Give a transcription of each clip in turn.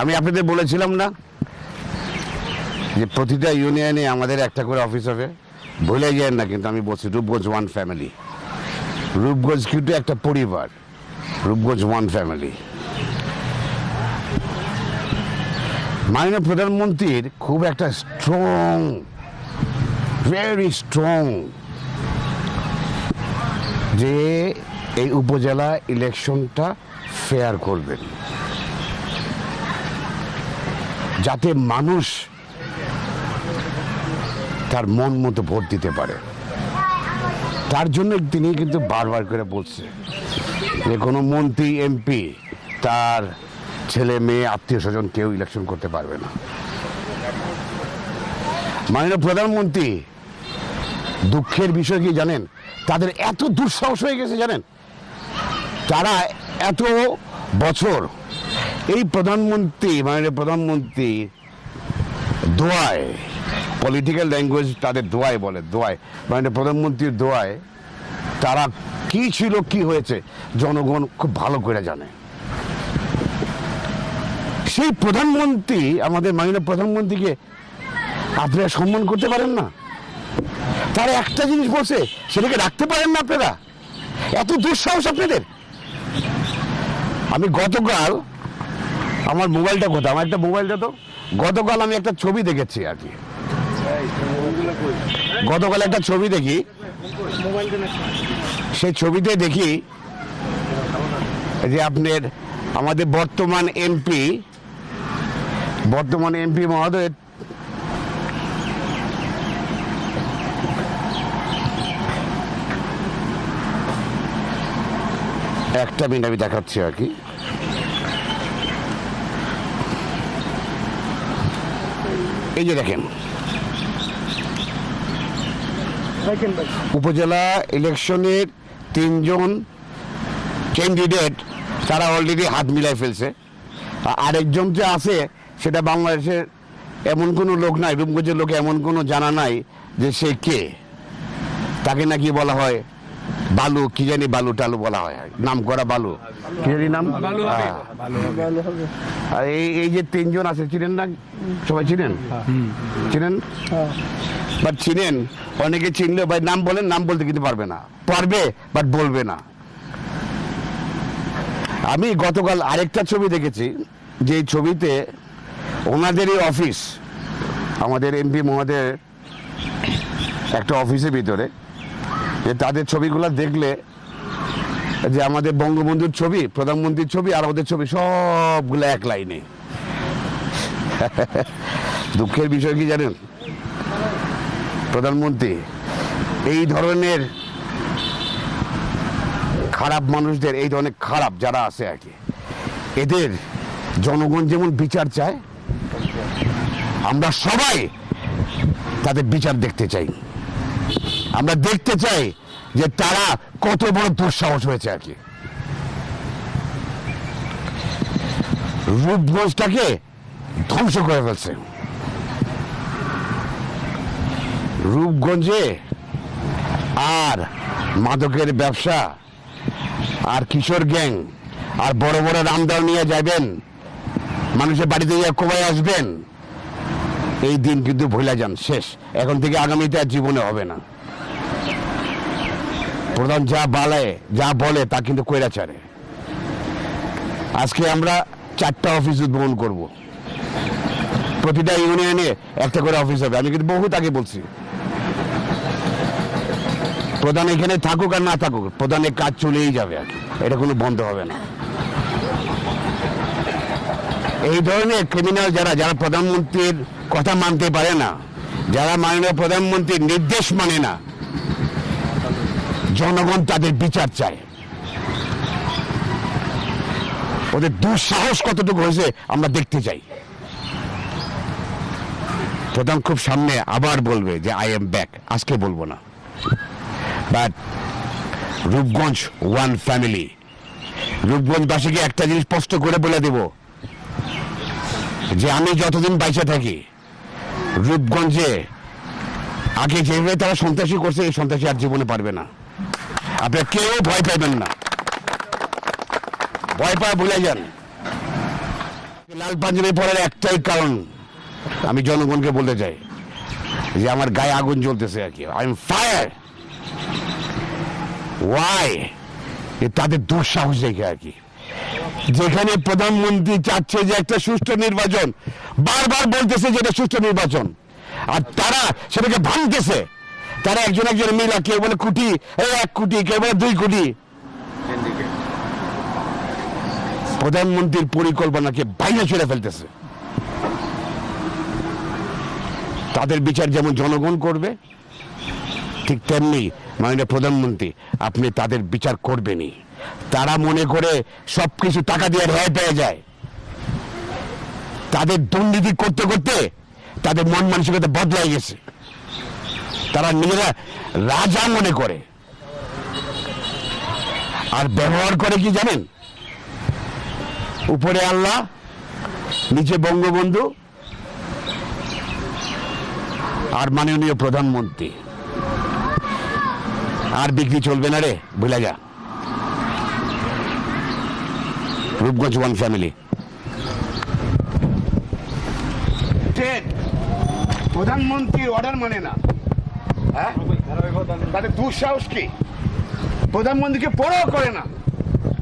আমি আপনাদের বলেছিলাম না যে প্রতিটা ইউনিয়নে আমাদের একটা করে অফিস হবে। ভুলে যায় না কিন্তু আমি বলছি, রূপগঞ্জ ওয়ান ফ্যামিলি। রূপগঞ্জ কিন্তু একটা পরিবার, রূপগঞ্জ ওয়ান ফ্যামিলি। মাননীয় প্রধানমন্ত্রীর খুব একটা স্ট্রং ভেরি স্ট্রং যে এই উপজেলা ইলেকশনটা ফেয়ার করবেন। যাতে মানুষ তার মন মতো ভোট দিতে পারে। তার জন্য তিনি কিন্তু বারবার করে বলছে যে কোনো মন্ত্রী, এমপি, তার ছেলে, মেয়ে, আত্মীয় স্বজন কেউ ইলেকশন করতে পারবে না। মাননীয় প্রধানমন্ত্রী, দুঃখের বিষয় কি জানেন? তাদের এত দুঃসাহস হয়ে গেছে জানেন? তারা এত বছর এই প্রধানমন্ত্রী, মাননীয় প্রধানমন্ত্রী দোয়ায় পলিটিক্যাল ল্যাঙ্গুয়েজ তাদের দোয়ায় বলে দোয়ায় মাননীয় প্রধানমন্ত্রীর দোয়ায় তারা কি ছিল, কি হয়েছে, জনগণ খুব ভালো করে জানে। সেই প্রধানমন্ত্রী, আমাদের মাননীয় প্রধানমন্ত্রীকে আপনারা সম্মান করতে পারেন না? তারা একটা জিনিস বলছে, সেটাকে রাখতে পারেন না আপনারা? এত দুঃসাহস আপনাদের? আমি গতকাল আমার মোবাইলটা কোথাও আমার একটা মোবাইলটা তো। গতকাল আমি একটা ছবি দেখেছি আর কি। গতকাল একটা ছবি দেখি। সেই ছবিতে দেখি যে আপনার আমাদের বর্তমান এমপি বর্তমান এমপি মহোদয় একটা মিনিট আমি দেখাচ্ছি আর কি। এই যে দেখেন। উপজেলা ইলেকশনের তিনজন ক্যান্ডিডেট তারা অলরেডি হাত মিলাই ফেলছে। আরেকজন যে আছে সেটা বাংলাদেশের এমন কোনো লোক নাই রূপগঞ্জের লোকে এমন কোনো জানা নাই যে সে কে। তাকে নাকি বলা হয় বালু কি জানি বালু টালু বলা হয়। নাম করা বালু। কি জানি নাম? হ্যাঁ। আর এই এই যে তিনজন আছে চিনেন না? সবাই চিনেন? চিনেন? বাট চিনেন। অনেকে চিনলে ভাই নাম বলেন নাম বলতে কিন্তু পারবে না। পারবে বাট বলবে না। আমি গতকাল আরেকটা ছবি দেখেছি যে ছবিতে ওনাদেরই অফিস আমাদের এমপি মহোদয়ের একটা অফিসের ভিতরে যে তাদের ছবিগুলো দেখলে যে আমাদের বঙ্গবন্ধুর ছবি, প্রধানমন্ত্রীর ছবি আর ওদের ছবি সবগুলো এক লাইনে। দুঃখের বিষয় কি জানেন? প্রধানমন্ত্রী, এই ধরনের খারাপ মানুষদের, এই ধরনের খারাপ যারা আছে আর কি, এদের জনগণ যেমন বিচার চায়, আমরা সবাই তাদের বিচার দেখতে চাই। আমরা দেখতে চাই যে তারা কত বড় দুঃসাহস হয়েছে আর কি। রূপগঞ্জটাকে ধ্বংস করে ফেলছে। রূপগঞ্জে আর মাদকের ব্যবসা, আর কিশোর গ্যাং, আর বড় বড় রামদাও নিয়ে যাবেন, মানুষের বাড়িতে গিয়ে কোবাই আসবেন এই দিন কিন্তু ভুলে যান, শেষ। এখন থেকে আগামীতে আর জীবনে হবে না। প্রধান যা বলে যা বলে, তা কিন্তু কইরাচারে। আজকে আমরা চারটা অফিস উদ্বোধন করব। প্রতিটা ইউনিয়নে একটা করে অফিস হবে। আমি কিন্তু বহুত আগে বলছি। প্রধান এখানে থাকুক আর না থাকুক, প্রধানের কাজ চলেই যাবে আর। এটা কোনো বন্ধ হবে না। এই ধরনের ক্রিমিনাল যারা যারা প্রধানমন্ত্রীর কথা মানতে পারে না। যারা মাননীয় প্রধানমন্ত্রীর নির্দেশ মানে না, জনগণ তাদের বিচার চায়। ওদের দুঃসাহস কতটুকু হয়েছে আমরা দেখতে চাই। প্রধান খুব সামনে আবার বলবে যে আই এম ব্যাক আজকে বলব না। বাট রূপগঞ্জ ওয়ান ফ্যামিলি রূপগঞ্জবাসীকে একটা জিনিস স্পষ্ট করে বলে দেব। যে আমি যতদিন বাইচে থাকি রূপগঞ্জে। আগে যেভাবে তারা সন্ত্রাসী করছে, এই সন্ত্রাসী আর জীবনে পারবে না। আপনারা কেউ ভয় পাইবেন না। ভয় পায় ভুলে যান। লাল পাঞ্জাবি পড়ার একটাই কারণ, আমি জনগণকে বলতে চাই যে আমার গায়ে আগুন জ্বলতেছে আর কি। আই এম ফায়ার ওয়াই তাদের দুঃসাহস দেখে আর কি। যেখানে প্রধানমন্ত্রী চাচ্ছে যে একটা সুষ্ঠু নির্বাচন, বারবার বলতেছে যে এটা সুষ্ঠু নির্বাচন। আর তারা সেটাকে ভাঙতেছে। তারা একজন একজন মিলা কেউ বলে কোটি এক কোটি, কেউ বলে দুই কোটি। প্রধানমন্ত্রীর পরিকল্পনাকে বাইরে ছেড়ে ফেলতেছে। তাদের বিচার যেমন জনগণ করবে ঠিক তেমনি মাননীয় প্রধানমন্ত্রী, আপনি তাদের বিচার করবেনই। তারা মনে করে সব কিছু টাকা দিয়ে রেহাই পেয়ে যায়। তাদের দুর্নীতি করতে করতে তাদের মন মানসিকতা বদলাই গেছে। তারা নিজেরা রাজা মনে করে। আর ব্যবহার করে কি জানেন? উপরে আল্লাহ, নিচে বঙ্গবন্ধু, আর মাননীয় প্রধানমন্ত্রী। আর বিক্রি চলবে না রে ভুলে যা। Rupganj one family. প্রধানমন্ত্রী অর্ডার মানে না। হ্যাঁ? তাদের দুঃসাহস কি? প্রধানমন্ত্রীকে পড়াও করে না।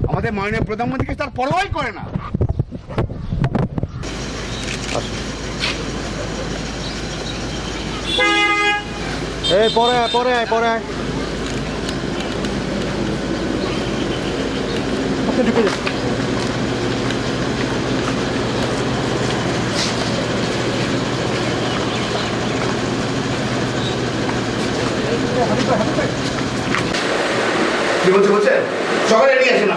আমাদের মাননীয় প্রধানমন্ত্রীকে তার পরোয়াই করে না। এই পরে আয়, পরে। মধ্যে ঢুকে যাচ্ছে কি বলছে বলছে? সবাই রেডি আছে না?